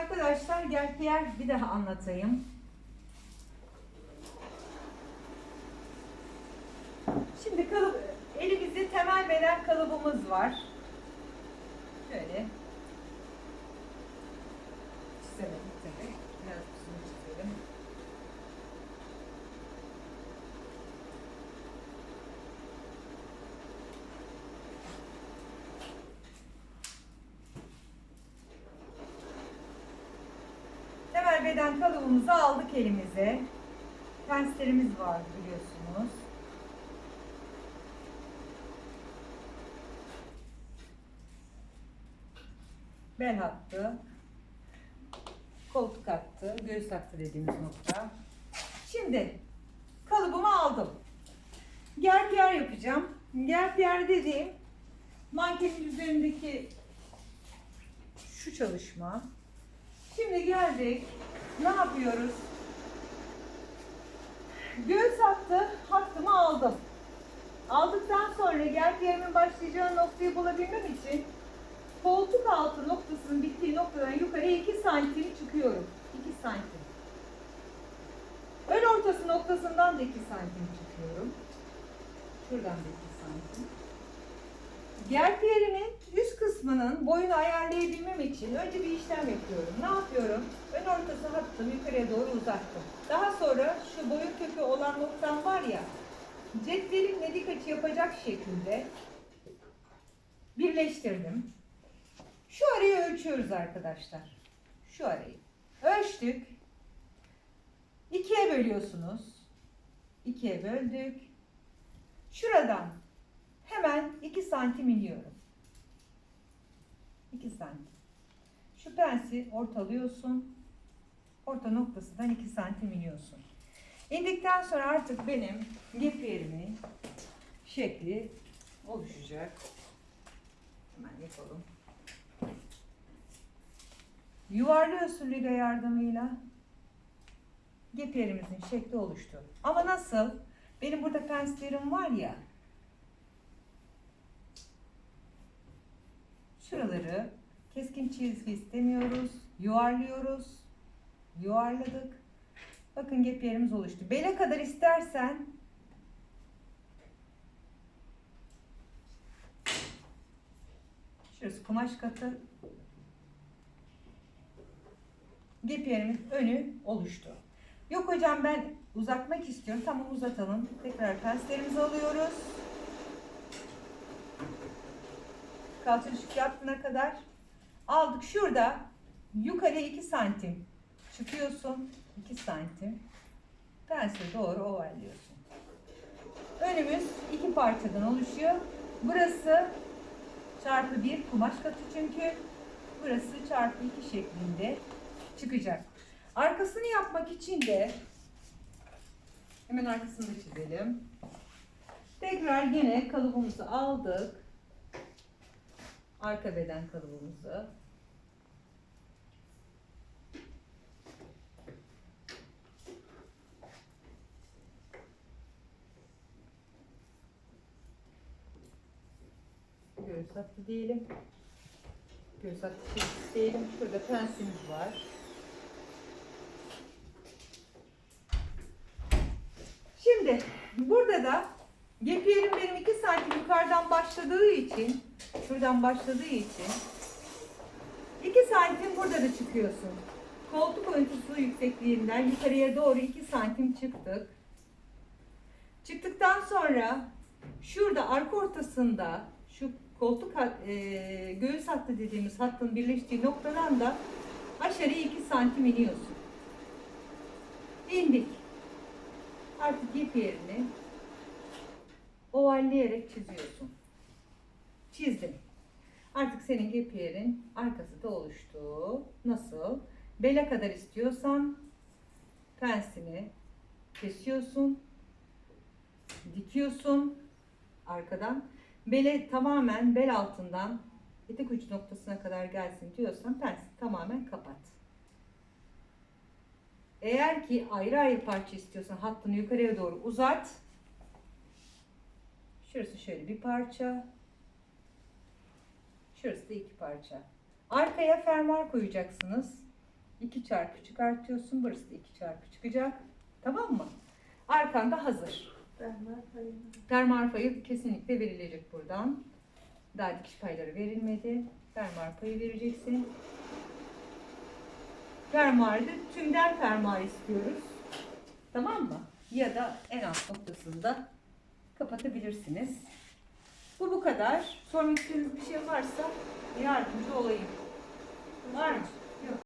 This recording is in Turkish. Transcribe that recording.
arkadaşlar gel diğer bir daha anlatayım. Şimdi kalıp, elimizde temel beden kalıbımız var. Şöyle. Çizelim tabii. Biraz uzun çizelim. Temel beden kalıbımızı aldık elimize. Penslerimiz var biliyorsunuz. Bel hattı, koltuk hattı, göğüs hattı dediğimiz nokta. Şimdi kalıbımı aldım. Gerpiyer yapacağım. Gerpiyer dediğim mankenin üzerindeki şu çalışma. Şimdi geldik. Ne yapıyoruz? Göğüs hattı, hattımı aldım. Aldıktan sonra gerpiyerimin başlayacağı noktayı bulabilmem için koltuk altı noktasının bittiği noktadan yukarıya 2 santim çıkıyorum. 2 santim. Ön ortası noktasından da 2 santim çıkıyorum. Şuradan da 2 santim. Gerpiyerimin üst kısmının boyunu ayarlayabilmem için önce bir işlem yapıyorum. Ne yapıyorum? Ön ortası hattımı yukarıya doğru uzattım. Daha sonra şu boyun kökü olan noktam var ya, cetvelimle dik açı yapacak şekilde birleştirdim. Şu arayı ölçüyoruz arkadaşlar. Şu arayı. Ölçtük. İkiye bölüyorsunuz. İkiye böldük. Şuradan hemen 2 santim iniyorum. 2 santim. Şu pensi ortalıyorsun. Orta noktasından 2 santim iniyorsun. İndikten sonra artık benim yerimin şekli oluşacak. Hemen yapalım. Yuvarlıyorsun liga yardımıyla. Gap yerimizin şekli oluştu. Ama nasıl? Benim burada penslerim var ya. Şuraları keskin çizgi istemiyoruz. Yuvarlıyoruz. Yuvarladık. Bakın gap yerimiz oluştu. Bele kadar istersen Şurası kumaş katı. Gap yerimiz önü oluştu. Yok hocam ben uzatmak istiyorum. Tamam uzatalım. Tekrar penslerimizi alıyoruz. Kalça düşük yaptığına kadar. Aldık şurada yukarı 2 santim çıkıyorsun. 2 santim. Pense doğru ovalliyorsun. Önümüz iki parçadan oluşuyor. Burası çarpı bir kumaş katı çünkü. Burası çarpı iki şeklinde çıkacak. Arkasını yapmak için de hemen arkasını çizelim. Tekrar yine kalıbımızı aldık. Arka beden kalıbımızı. Göğüs hattı diyelim. Göğüs hattı diyelim. Şurada pensimiz var. Şimdi burada da gap yerim benim 2 santim yukarıdan başladığı için şuradan başladığı için 2 santim burada da çıkıyorsun. Koltuk ölçüsü yüksekliğinden yukarıya doğru 2 santim çıktık. Çıktıktan sonra şurada arka ortasında şu koltuk e, göğüs hattı dediğimiz hattın birleştiği noktadan da aşağıya 2 santim iniyorsun. İndik. Artık ip yerini ovalleyerek çiziyorsun. Çizdim. Artık senin ip yerin arkası da oluştu. Nasıl? Bele kadar istiyorsan pensini kesiyorsun. Dikiyorsun arkadan. Bele tamamen bel altından etek uç noktasına kadar gelsin diyorsan pensi tamamen kapat. Eğer ki ayrı ayrı parça istiyorsan hattını yukarıya doğru uzat. Şurası şöyle bir parça. Şurası da iki parça. Arkaya fermuar koyacaksınız. 2 çarpı çıkartıyorsun. Burası da 2 çarpı çıkacak. Tamam mı? Arkanda hazır. Fermuar payı kesinlikle verilecek buradan. Daha dikiş payları verilmedi. Fermuar payı vereceksin. Fermuarda tümden fermuar istiyoruz. Tamam mı? Ya da en alt noktasında kapatabilirsiniz. Bu bu kadar. Sormak istediğiniz bir şey varsa yardımcı olayım. Var mı? Yok.